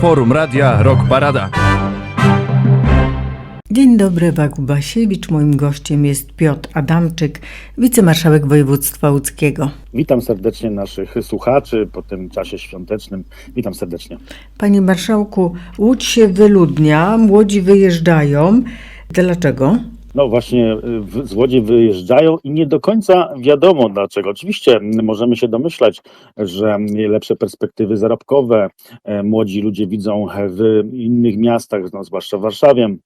Forum Radia Rock Parada. Dzień dobry, Wagub Basiewicz. Moim gościem jest Piotr Adamczyk, wicemarszałek województwa łódzkiego. Witam serdecznie naszych słuchaczy po tym czasie świątecznym. Witam serdecznie. Panie marszałku, Łódź się wyludnia, młodzi wyjeżdżają. Dlaczego? No właśnie y, z Łodzi wyjeżdżają i nie do końca wiadomo dlaczego. Oczywiście możemy się domyślać, że lepsze perspektywy zarobkowe e, młodzi ludzie widzą w innych miastach, no, zwłaszcza w Warszawie.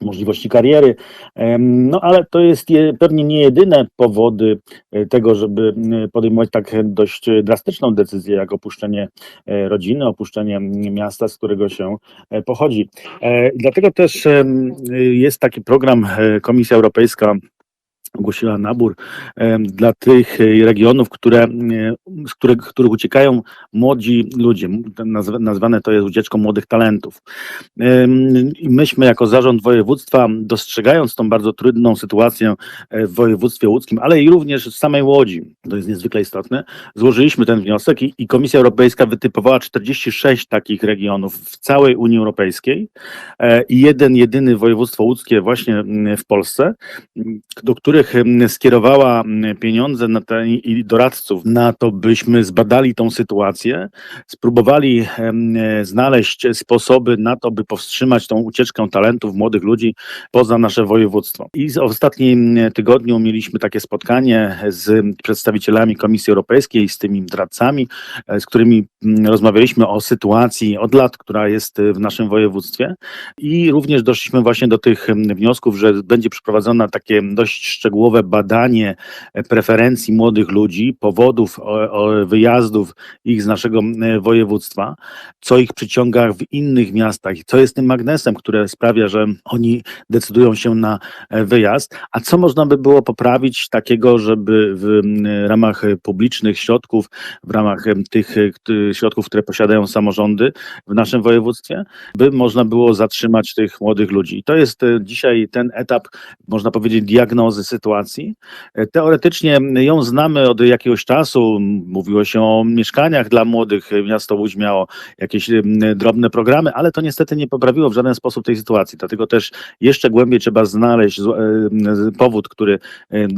Możliwości kariery, no ale to jest je, pewnie nie jedyne powody e, tego, żeby m, podejmować tak dość drastyczną decyzję, jak opuszczenie e, rodziny, opuszczenie miasta, z którego się e, pochodzi. E, Dlatego też jest taki program, e, Komisja Europejska ogłosiła nabór dla tych e, regionów, które, z których, których uciekają młodzi ludzie. Nazwane to jest ucieczką młodych talentów. I myśmy jako zarząd województwa, dostrzegając tą bardzo trudną sytuację e, w województwie łódzkim, ale i również w samej Łodzi, to jest niezwykle istotne, złożyliśmy ten wniosek i, i Komisja Europejska wytypowała 46 takich regionów w całej Unii Europejskiej e, i jeden, jedyny województwo łódzkie właśnie mm, w Polsce, do których m, skierowała pieniądze na te, i doradców na to, byśmy zbadali tą sytuację, spróbowali znaleźć sposoby na to, by powstrzymać tą ucieczkę talentów młodych ludzi poza nasze województwo. I w ostatnim tygodniu mieliśmy takie spotkanie z przedstawicielami Komisji Europejskiej, z tymi radcami, e, z którymi rozmawialiśmy o sytuacji od lat, która jest w naszym województwie i również doszliśmy właśnie do tych wniosków, że będzie przeprowadzone takie dość szczegółowe badanie e, preferencji młodych ludzi, powodów wyjazdów ich z naszego mm, województwa, co ich przyciąga w innych miastach, co jest tym magnesem, które sprawia, że oni decydują się na e, wyjazd, a co można by było poprawić takiego, żeby w ramach e, publicznych środków, w ramach tych e, środków, które posiadają samorządy w naszym województwie, by można było zatrzymać tych młodych ludzi. I to jest e, dzisiaj ten etap, można powiedzieć, diagnozy sytuacji. E, Teoretycznie ją znamy od jakiegoś czasu. Mówiło się o mieszkaniach dla młodych. e, Miasto Łódź miało jakieś em, drobne programy, ale to niestety nie poprawiło w żaden sposób tej sytuacji. Dlatego też jeszcze głębiej trzeba znaleźć e, powód, który e,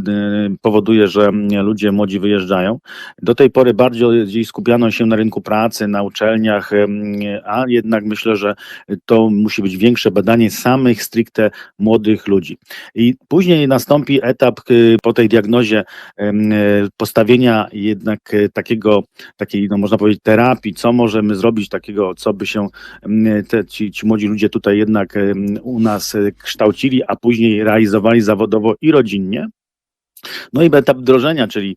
powoduje, że ludzie młodzi wyjeżdżają. Do tej pory bardziej skupiano się na rynku pracy, na uczelniach, a jednak myślę, że to musi być większe badanie samych stricte młodych ludzi. I później nastąpi etap y, po tej diagnozie e, postawienia jednak e, takiego, takiej, no można powiedzieć, terapii, co możemy zrobić takiego, co by się te, ci, ci młodzi ludzie tutaj jednak u nas e, kształcili, a później realizowali zawodowo i rodzinnie. No i etap wdrożenia, czyli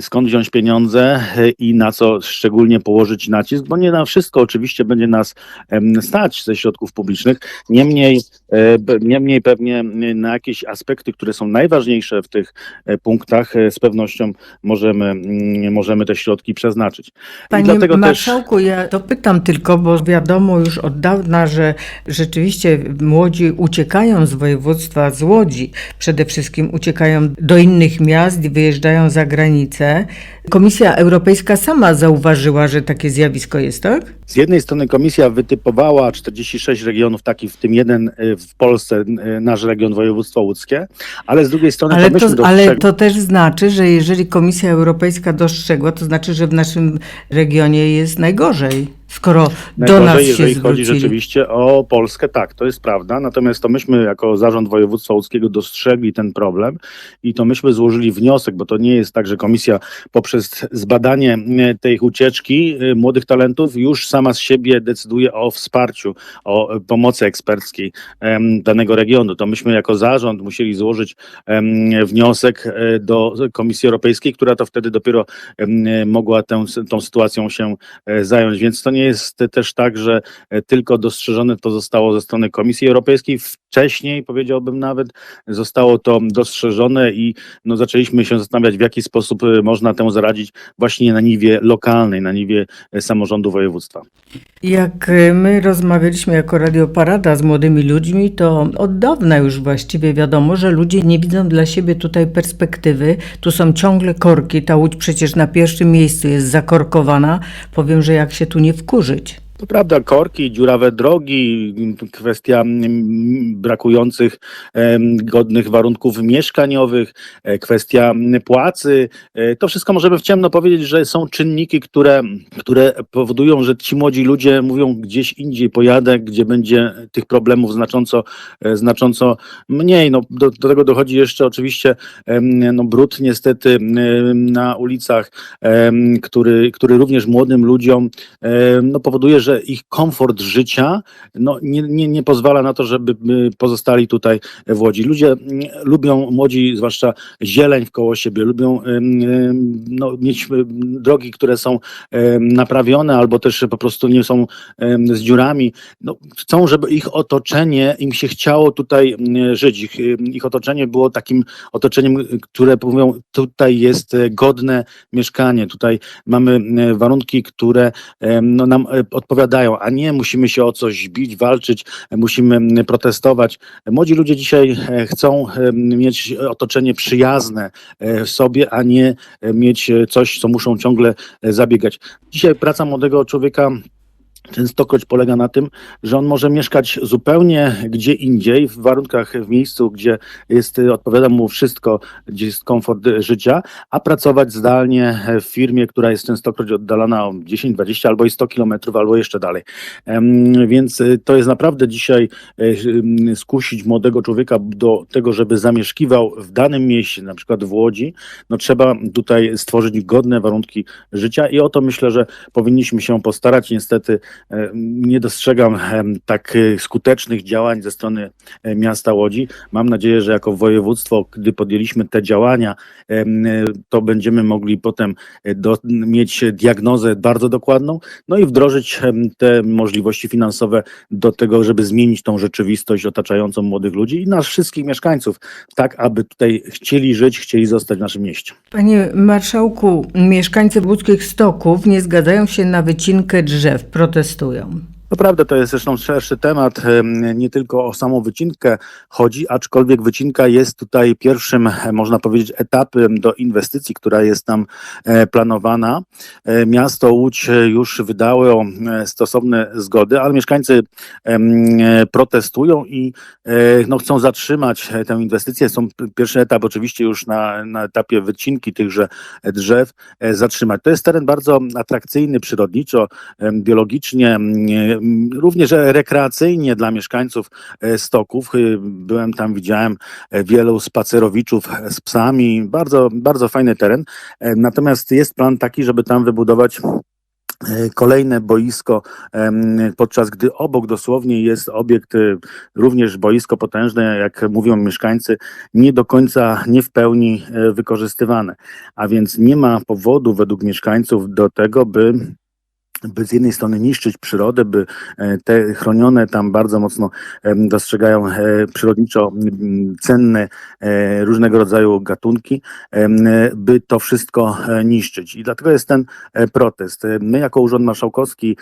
skąd wziąć pieniądze i na co szczególnie położyć nacisk, bo nie na wszystko oczywiście będzie nas stać ze środków publicznych. Niemniej, niemniej pewnie e, na jakieś aspekty, które są najważniejsze w tych e, punktach, e, z pewnością możemy, mm, możemy te środki przeznaczyć. Panie dlatego też marszałku, ja to pytam tylko, bo wiadomo już od dawna, że rzeczywiście młodzi uciekają z województwa, z Łodzi. Przede wszystkim uciekają do innych miast i wyjeżdżają za granicę. Komisja Europejska sama zauważyła, że takie zjawisko jest, tak? z jednej strony komisja wytypowała 46 regionów, takich w tym jeden e, w Polsce, e, nasz region województwo łódzkie, ale z drugiej strony Ale to to, ale to też znaczy, że jeżeli Komisja Europejska dostrzegła, to znaczy, że w naszym regionie jest najgorzej, skoro do nas Najgorzej, się jeżeli chodzi zwrócili. rzeczywiście o Polskę, tak, to jest prawda. Natomiast to myśmy jako zarząd województwa łódzkiego dostrzegli ten problem i to myśmy złożyli wniosek, bo to nie jest tak, że komisja poprzez zbadanie e, tej ucieczki e, młodych talentów już sama z siebie decyduje o wsparciu, o e, pomocy eksperckiej danego regionu. To myśmy jako zarząd musieli złożyć wniosek do Komisji Europejskiej, która to wtedy dopiero mogła tę, tą sytuacją się zająć. Więc to nie jest też tak, że e, tylko dostrzeżone to zostało ze strony Komisji Europejskiej. Wcześniej, powiedziałbym nawet, zostało to dostrzeżone i no, zaczęliśmy się zastanawiać, w jaki sposób e, można temu zaradzić właśnie na niwie lokalnej, na niwie e, samorządu województwa. Jak my rozmawialiśmy jako Radio Parada z młodymi ludźmi, to od dawna już właściwie wiadomo, że ludzie nie widzą dla siebie tutaj perspektywy. Tu są ciągle korki. Ta łódź przecież na pierwszym miejscu jest zakorkowana. Powiem, że jak się tu nie жить. To prawda, korki, dziurawe drogi, kwestia mm, brakujących godnych warunków mieszkaniowych, e, kwestia mm, płacy. e, To wszystko możemy w ciemno powiedzieć, że są czynniki, które, które powodują, że ci młodzi ludzie mówią gdzieś indziej pojadę, gdzie będzie tych problemów znacząco, e, znacząco mniej. No, do, do tego dochodzi jeszcze oczywiście no, brud niestety na ulicach, który, który również młodym ludziom no, powoduje, że ich komfort życia no, nie, nie, nie pozwala na to, żeby y, pozostali tutaj w Łodzi. Ludzie mm, lubią, młodzi zwłaszcza zieleń wkoło siebie, lubią em, em, no, mieć drogi, które są naprawione albo też po prostu nie są z dziurami. No, chcą, żeby ich otoczenie, im się chciało tutaj żyć. Ich, ich otoczenie było takim otoczeniem, które mówią, tutaj jest godne mieszkanie, tutaj mamy warunki, które no, nam e, odpowiadają, a nie musimy się o coś bić, walczyć, e, musimy m, protestować. Młodzi ludzie dzisiaj e, chcą em, mieć otoczenie przyjazne e, sobie, a nie e, mieć e, coś, co muszą ciągle e, zabiegać. Dzisiaj praca młodego człowieka częstokroć polega na tym, że on może mieszkać zupełnie gdzie indziej, w warunkach, w miejscu, gdzie jest, y, odpowiada mu wszystko, gdzie jest komfort y, życia, a pracować zdalnie w firmie, która jest częstokroć oddalona o 10, 20 albo i 100 kilometrów, albo jeszcze dalej. Więc y, to jest naprawdę dzisiaj skusić młodego człowieka do tego, żeby zamieszkiwał w danym mieście, na przykład w Łodzi, no trzeba tutaj stworzyć godne warunki życia i o to myślę, że powinniśmy się postarać. Niestety nie dostrzegam em, tak e, skutecznych działań ze strony e, miasta Łodzi. Mam nadzieję, że jako województwo, gdy podjęliśmy te działania, e, to będziemy mogli potem e, do, mieć diagnozę bardzo dokładną, no i wdrożyć te możliwości finansowe do tego, żeby zmienić tą rzeczywistość otaczającą młodych ludzi i nas wszystkich mieszkańców, tak aby tutaj chcieli żyć, chcieli zostać w naszym mieście. Panie marszałku, mieszkańcy łódzkich stoków nie zgadzają się na wycinkę drzew, protestują. To prawda, to jest zresztą szerszy temat. em, Nie tylko o samą wycinkę chodzi, aczkolwiek wycinka jest tutaj pierwszym, e, można powiedzieć, etapem do inwestycji, która jest tam e, planowana. E, Miasto Łódź już wydało stosowne zgody, ale mieszkańcy protestują i no, chcą zatrzymać tę inwestycję. Są pierwszy etap oczywiście już na, na etapie wycinki tychże drzew zatrzymać. To jest teren bardzo atrakcyjny przyrodniczo, biologicznie, również rekreacyjnie dla mieszkańców e, stoków. Y, Byłem tam, widziałem e, wielu spacerowiczów e, z psami. Bardzo, bardzo fajny teren. Natomiast jest plan taki, żeby tam wybudować kolejne boisko, podczas gdy obok dosłownie jest obiekt, y, również boisko potężne, jak mówią mieszkańcy, nie do końca, nie w pełni wykorzystywane. A więc nie ma powodu według mieszkańców do tego, by by z jednej strony niszczyć przyrodę, by e, te chronione tam bardzo mocno dostrzegają e, przyrodniczo cenne e, różnego rodzaju gatunki, by to wszystko niszczyć. I dlatego jest ten protest. My jako Urząd Marszałkowski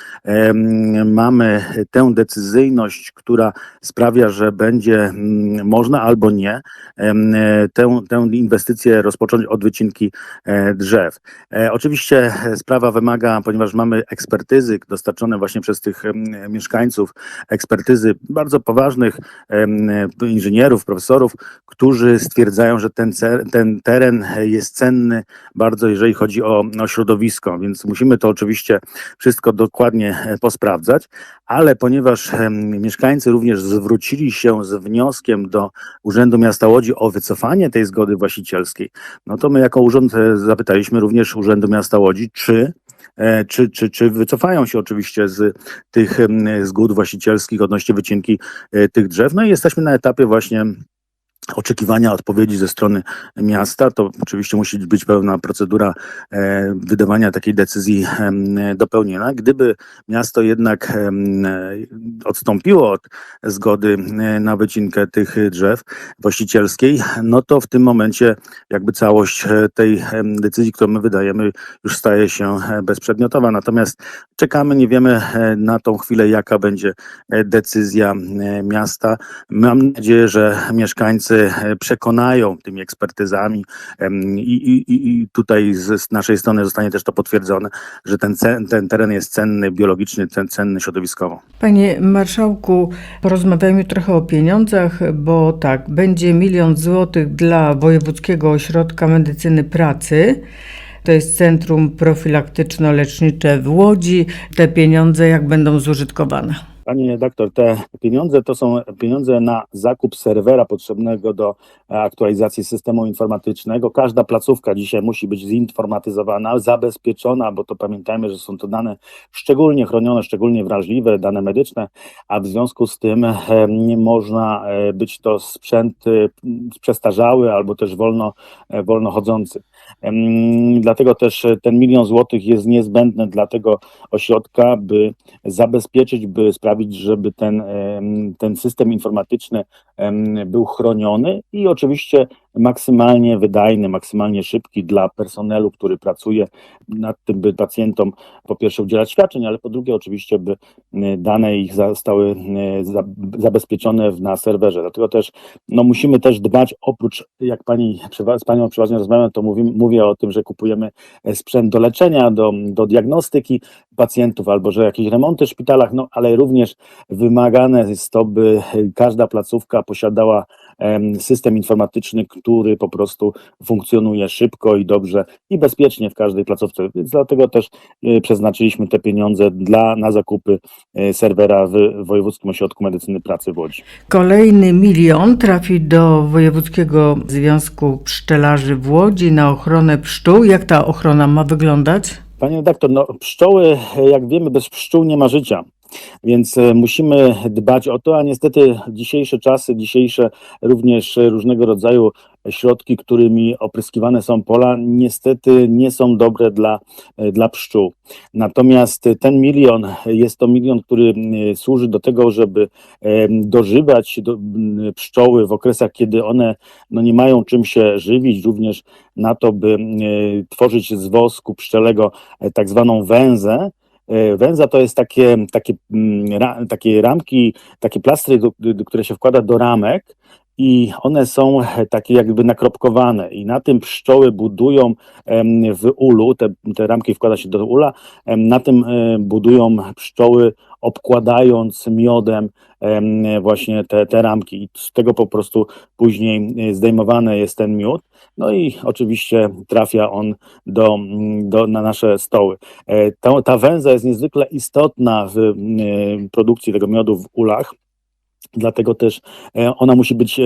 mamy tę decyzyjność, która sprawia, że będzie można albo nie tę, tę inwestycję rozpocząć od wycinki drzew. Oczywiście sprawa wymaga, ponieważ mamy ekspertyzy dostarczone właśnie przez tych mieszkańców, ekspertyzy bardzo poważnych inżynierów, profesorów, którzy stwierdzają, że ten, ten teren jest cenny bardzo, jeżeli chodzi o, o środowisko, więc musimy to oczywiście wszystko dokładnie e, posprawdzać, ale ponieważ mieszkańcy również zwrócili się z wnioskiem do Urzędu Miasta Łodzi o wycofanie tej zgody właścicielskiej, no to my jako urząd e, zapytaliśmy również Urzędu Miasta Łodzi, czy czy, czy, czy wycofają się oczywiście z tych em, zgód właścicielskich odnośnie wycinki e, tych drzew. No i jesteśmy na etapie właśnie oczekiwania odpowiedzi ze strony miasta. To oczywiście musi być pełna procedura e, wydawania takiej decyzji dopełniona. Gdyby miasto jednak e, odstąpiło od zgody e, na wycinkę tych drzew właścicielskiej, no to w tym momencie jakby całość tej decyzji, którą my wydajemy, już staje się bezprzedmiotowa. Natomiast czekamy, nie wiemy na tą chwilę, jaka będzie decyzja miasta. Mam nadzieję, że mieszkańcy e, przekonają tymi ekspertyzami i, i, i- tutaj z, naszej strony zostanie też to potwierdzone, że ten, cen, ten teren jest cenny biologicznie, cen, cenny środowiskowo. Panie marszałku, porozmawiajmy trochę o pieniądzach, bo tak, będzie milion złotych dla Wojewódzkiego Ośrodka Medycyny Pracy. To jest Centrum Profilaktyczno-Lecznicze w Łodzi. Te pieniądze jak będą zużytkowane? Pani redaktor, te pieniądze to są pieniądze na zakup serwera potrzebnego do e, aktualizacji systemu informatycznego. Każda placówka dzisiaj musi być zinformatyzowana, zabezpieczona, bo to pamiętajmy, że są to dane szczególnie chronione, szczególnie wrażliwe, dane medyczne, a w związku z tym e, nie można e, być to sprzęt przestarzały albo też wolno, wolno chodzący. Dlatego też ten milion złotych jest niezbędny dla tego ośrodka, by zabezpieczyć, by sprawić, żeby ten, ten system informatyczny był chroniony i oczywiście maksymalnie wydajny, maksymalnie szybki dla personelu, który pracuje nad tym, by pacjentom po pierwsze udzielać świadczeń, ale po drugie oczywiście, by e, dane ich zostały za- zabezpieczone na serwerze. Dlatego też no, musimy też dbać oprócz, jak pani z panią przeważnie rozmawiam, to mówi, mówię o tym, że kupujemy e, sprzęt do leczenia, do, do diagnostyki pacjentów albo że jakieś remonty w szpitalach, no ale również wymagane jest to, by każda placówka posiadała em, system informatyczny, który po prostu funkcjonuje szybko i dobrze i bezpiecznie w każdej placówce. Więc dlatego też e, przeznaczyliśmy te pieniądze dla, na zakupy e, serwera w Wojewódzkim Ośrodku Medycyny Pracy w Łodzi. Kolejny milion trafi do Wojewódzkiego Związku Pszczelarzy w Łodzi na ochronę pszczół. Jak ta ochrona ma wyglądać? Panie redaktor, no pszczoły, e, jak wiemy, bez pszczół nie ma życia. Więc e, musimy dbać o to, a niestety dzisiejsze czasy, dzisiejsze również e, różnego rodzaju środki, którymi opryskiwane są pola, niestety nie są dobre dla, e, dla pszczół. Natomiast e, ten milion e, jest to milion, który m, służy do tego, żeby dożywać pszczoły w okresach, kiedy one no, nie mają czym się żywić, również na to, by e, tworzyć z wosku pszczelego e, tak zwaną węzę. E, Węza to jest takie, takie, mm, takie ramki, takie plastry, które się wkłada do ramek i one są e, takie jakby nakropkowane. I na tym pszczoły budują w ulu, te, te ramki wkłada się do ula, na tym e, budują pszczoły obkładając miodem em, właśnie te, te ramki. I z tego po prostu później e, zdejmowany jest ten miód, no i oczywiście trafia on do, do, na nasze stoły. Ta, ta węza jest niezwykle istotna w produkcji tego miodu w ulach, dlatego też e, ona musi być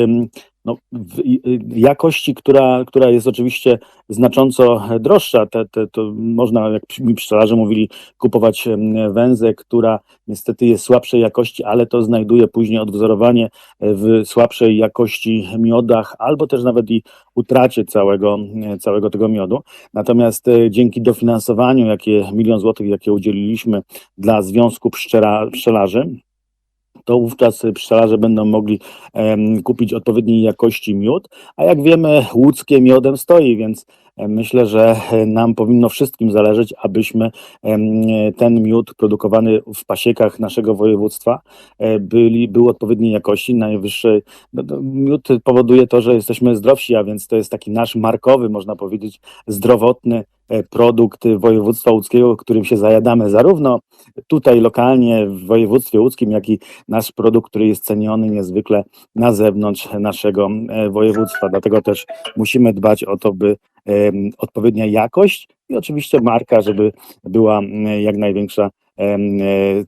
no, w y, jakości, która, która jest oczywiście znacząco droższa. Te, te, to można, jak mi pszczelarze mówili, kupować węzę, która niestety jest słabszej jakości, ale to znajduje później odwzorowanie e, w słabszej jakości miodach, albo też nawet i utracie całego, e, całego tego miodu. Natomiast e, dzięki dofinansowaniu, jakie milion złotych, jakie udzieliliśmy dla Związku Pszczela, Pszczelarzy, to wówczas pszczelarze będą mogli kupić odpowiedniej jakości miód, a jak wiemy, łódzkie miodem stoi, więc myślę, że nam powinno wszystkim zależeć, abyśmy ten miód produkowany w pasiekach naszego województwa e, byli, był odpowiedniej jakości, najwyższej. No, miód powoduje to, że jesteśmy zdrowsi, a więc to jest taki nasz markowy, można powiedzieć, zdrowotny produkt województwa łódzkiego, którym się zajadamy zarówno tutaj lokalnie w województwie łódzkim, jak i nasz produkt, który jest ceniony niezwykle na zewnątrz naszego e, województwa. Dlatego też musimy dbać o to, by odpowiednia jakość i oczywiście marka, żeby była jak największa e,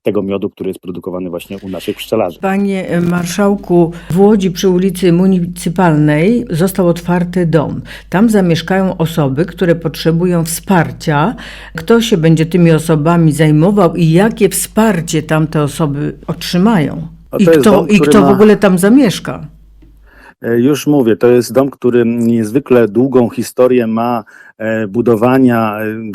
tego miodu, który jest produkowany właśnie u naszych pszczelarzy. Panie marszałku, w Łodzi przy ulicy Municipalnej został otwarty dom. Tam zamieszkają osoby, które potrzebują wsparcia. Kto się będzie tymi osobami zajmował i jakie wsparcie tam te osoby otrzymają? I kto, dom, I kto w ogóle tam zamieszka? E, Już mówię, to jest dom, który niezwykle długą historię ma e, budowania e,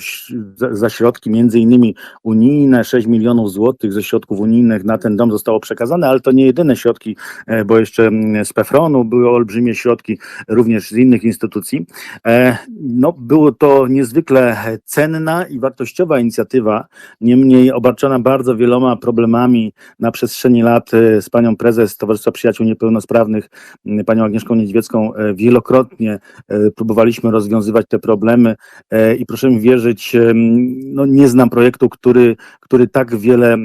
za- środki między innymi unijne, 6 milionów złotych ze środków unijnych na ten dom zostało przekazane, ale to nie jedyne środki, e, bo jeszcze z PEFRON-u były olbrzymie środki, również z innych instytucji. E, No, było to niezwykle cenna i wartościowa inicjatywa, niemniej obarczona bardzo wieloma problemami na przestrzeni lat e, z panią prezes Towarzystwa Przyjaciół Niepełnosprawnych, panią Agnieszką Niedźwiecką, e, wielokrotnie e, próbowaliśmy rozwiązywać te problemy e, i proszę mi wierzyć, em, no nie znam projektu, który, który tak wiele e,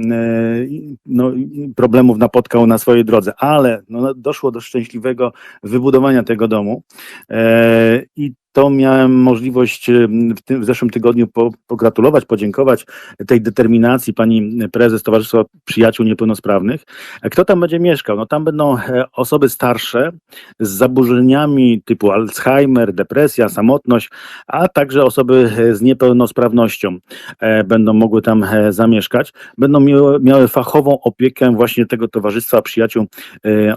no, problemów napotkał na swojej drodze, ale no, doszło do szczęśliwego wybudowania tego domu e, i to miałem możliwość em, w, tym, w zeszłym tygodniu po, pogratulować, podziękować tej determinacji pani prezes Towarzystwa Przyjaciół Niepełnosprawnych. E, Kto tam będzie mieszkał? No tam będą e, osoby starsze z zaburzeniami typu Alzheimer, depresja, samotność, a także osoby e, z niepełnosprawnością będą mogły tam zamieszkać. Będą miały, miały fachową opiekę właśnie tego Towarzystwa Przyjaciół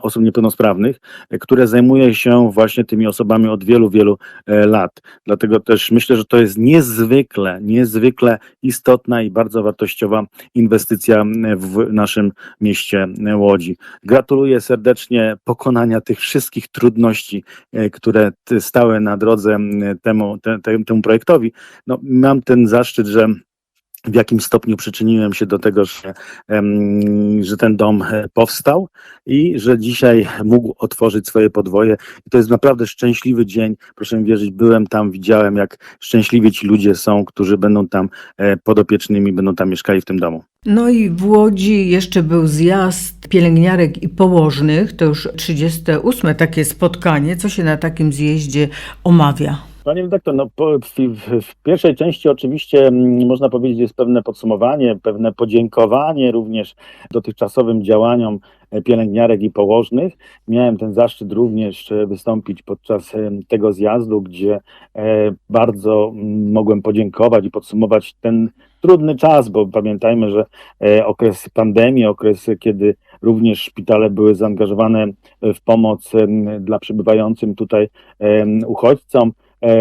Osób Niepełnosprawnych, które zajmuje się właśnie tymi osobami od wielu, wielu e, lat. Dlatego też myślę, że to jest niezwykle, niezwykle istotna i bardzo wartościowa inwestycja w naszym mieście Łodzi. Gratuluję serdecznie pokonania tych wszystkich trudności, e, które stały na drodze m, temu, te, te, temu projektowi. No, mam ten zaszczyt, że w jakim stopniu przyczyniłem się do tego, że, że ten dom e, powstał i że dzisiaj mógł otworzyć swoje podwoje. I to jest naprawdę szczęśliwy dzień. Proszę mi wierzyć, byłem tam, widziałem, jak szczęśliwi ci ludzie są, którzy będą tam e, podopiecznymi, będą tam mieszkali w tym domu. No i w Łodzi jeszcze był zjazd pielęgniarek i położnych, to już 38 takie spotkanie. Co się na takim zjeździe omawia? Panie redaktor, no w, w, pierwszej części oczywiście mm, można powiedzieć jest pewne podsumowanie, pewne podziękowanie również dotychczasowym działaniom e, pielęgniarek i położnych. Miałem ten zaszczyt również e, wystąpić podczas e, tego zjazdu, gdzie bardzo mm, mogłem podziękować i podsumować ten trudny czas, bo pamiętajmy, że okres pandemii, okres kiedy również szpitale były zaangażowane w pomoc dla przybywającym tutaj uchodźcom.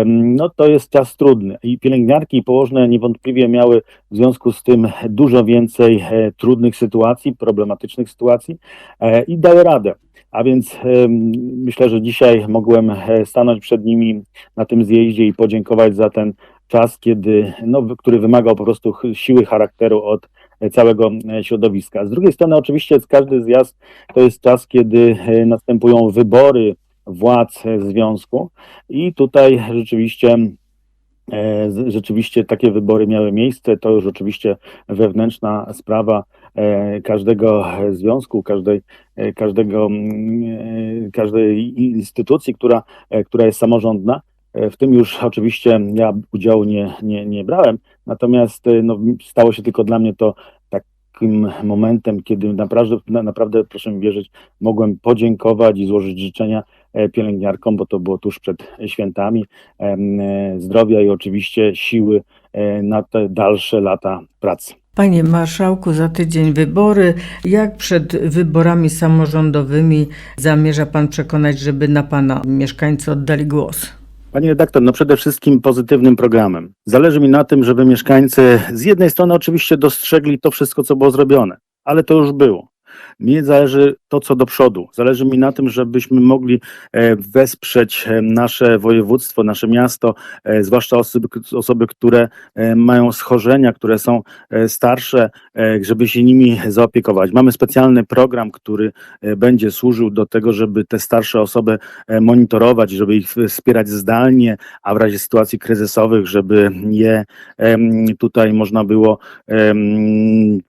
No to jest czas trudny i pielęgniarki i położne niewątpliwie miały w związku z tym dużo więcej e, trudnych sytuacji, problematycznych sytuacji e, i dały radę. A więc myślę, że dzisiaj mogłem e, stanąć przed nimi na tym zjeździe i podziękować za ten czas, kiedy, no, który wymagał po prostu siły charakteru od całego środowiska. Z drugiej strony oczywiście każdy zjazd to jest czas, kiedy następują wybory władz związku i tutaj rzeczywiście e, rzeczywiście takie wybory miały miejsce. To już oczywiście wewnętrzna sprawa e, każdego związku, każdej, e, każdego, mm, każdej instytucji, która, która jest samorządna. W tym już oczywiście ja udziału nie, nie, nie brałem, natomiast no, stało się tylko dla mnie to takim momentem, kiedy naprawdę, na- naprawdę, proszę mi wierzyć, mogłem podziękować i złożyć życzenia pielęgniarkom, bo to było tuż przed świętami, e, zdrowia i oczywiście siły e, na te dalsze lata pracy. Panie marszałku, za tydzień wybory. Jak przed wyborami samorządowymi zamierza pan przekonać, żeby na pana mieszkańcy oddali głos? Panie redaktor, no przede wszystkim pozytywnym programem. Zależy mi na tym, żeby mieszkańcy z jednej strony oczywiście dostrzegli to wszystko, co było zrobione, ale to już było. Mnie zależy to, co do przodu. Zależy mi na tym, żebyśmy mogli e, wesprzeć e, nasze województwo, nasze miasto, e, zwłaszcza osoby, osoby, które mają schorzenia, które są starsze, żeby się nimi zaopiekować. Mamy specjalny program, który będzie służył do tego, żeby te starsze osoby monitorować, żeby ich wspierać zdalnie, a w razie sytuacji kryzysowych, żeby je tutaj można było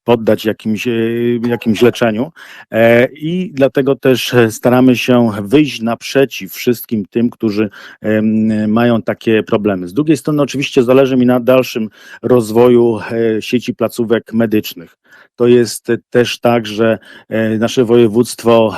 poddać jakimś, jakimś leczeniu. E, I dlatego też e, staramy się wyjść naprzeciw wszystkim tym, którzy mają takie problemy. Z drugiej strony, oczywiście, zależy mi na dalszym rozwoju e, sieci placówek medycznych. To jest też tak, że nasze województwo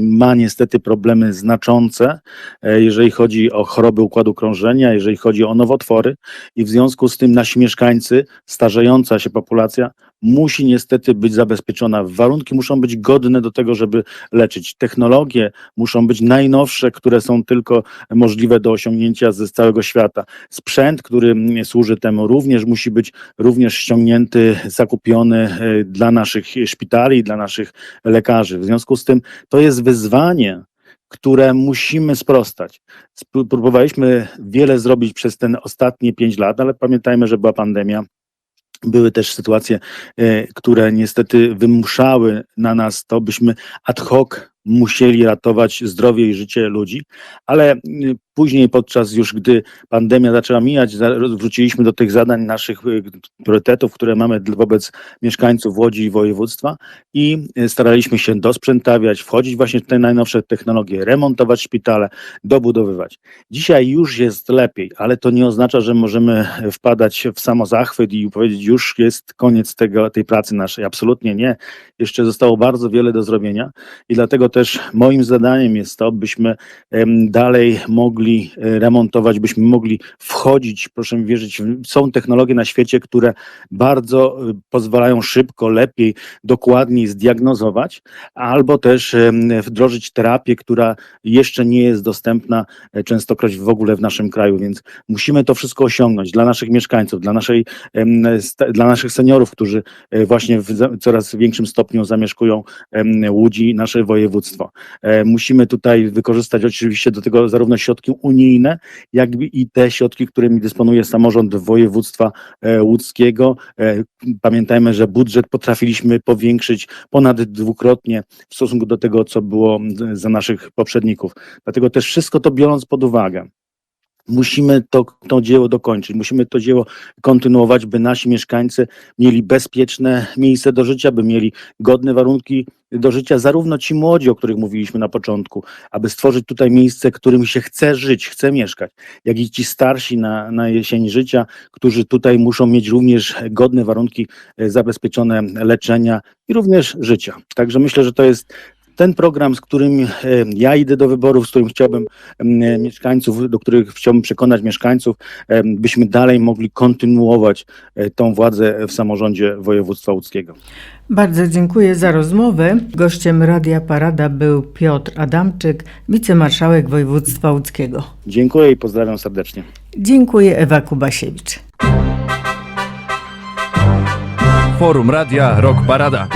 ma niestety problemy znaczące, jeżeli chodzi o choroby układu krążenia, jeżeli chodzi o nowotwory i w związku z tym nasi mieszkańcy, starzejąca się populacja musi niestety być zabezpieczona. Warunki muszą być godne do tego, żeby leczyć. Technologie muszą być najnowsze, które są tylko możliwe do osiągnięcia ze całego świata. Sprzęt, który służy temu, również musi być również ściągnięty, zakupiony e, dla naszych szpitali, dla naszych lekarzy. W związku z tym to jest wyzwanie, które musimy sprostać. Próbowaliśmy wiele zrobić przez ten ostatnie pięć lat, ale pamiętajmy, że była pandemia. Były też sytuacje, e, które niestety wymuszały na nas to, byśmy ad hoc musieli ratować zdrowie i życie ludzi, ale y, później podczas już, gdy pandemia zaczęła mijać, wróciliśmy do tych zadań naszych y, priorytetów, które mamy wobec mieszkańców Łodzi i województwa i y, staraliśmy się dosprzętawiać, wchodzić właśnie w te najnowsze technologie, remontować szpitale, dobudowywać. Dzisiaj już jest lepiej, ale to nie oznacza, że możemy wpadać w samozachwyt i powiedzieć, już jest koniec tego, tej pracy naszej. Absolutnie nie. Jeszcze zostało bardzo wiele do zrobienia i dlatego też moim zadaniem jest to, byśmy dalej mogli e, remontować, byśmy mogli wchodzić, proszę mi wierzyć, są technologie na świecie, które bardzo e, pozwalają szybko, lepiej, dokładniej zdiagnozować, albo też wdrożyć terapię, która jeszcze nie jest dostępna e, częstokroć w ogóle w naszym kraju, więc musimy to wszystko osiągnąć dla naszych mieszkańców, dla, naszej, dla naszych seniorów, którzy właśnie w coraz większym stopniu zamieszkują em, Łódź i nasze województwo. Musimy tutaj wykorzystać oczywiście do tego zarówno środki unijne, jak i te środki, którymi dysponuje samorząd województwa e, łódzkiego. E, Pamiętajmy, że budżet potrafiliśmy powiększyć ponad dwukrotnie w stosunku do tego, co było za naszych poprzedników. Dlatego też wszystko to biorąc pod uwagę, musimy to, to dzieło dokończyć, musimy to dzieło kontynuować, by nasi mieszkańcy mieli bezpieczne miejsce do życia, by mieli godne warunki do życia, zarówno ci młodzi, o których mówiliśmy na początku, aby stworzyć tutaj miejsce, którym się chce żyć, chce mieszkać, jak i ci starsi na, na jesień życia, którzy tutaj muszą mieć również godne warunki e, zabezpieczone leczenia i również życia. Także myślę, że to jest ten program, z którym e, ja idę do wyborów, z którym chciałbym mieszkańców, do których chciałbym przekonać mieszkańców, byśmy dalej mogli kontynuować e, tą władzę w samorządzie województwa łódzkiego. Bardzo dziękuję za rozmowę. Gościem Radia Parada był Piotr Adamczyk, wicemarszałek województwa łódzkiego. Dziękuję i pozdrawiam serdecznie. Dziękuję Ewa Kubasiewicz. Forum Radia Rock Parada.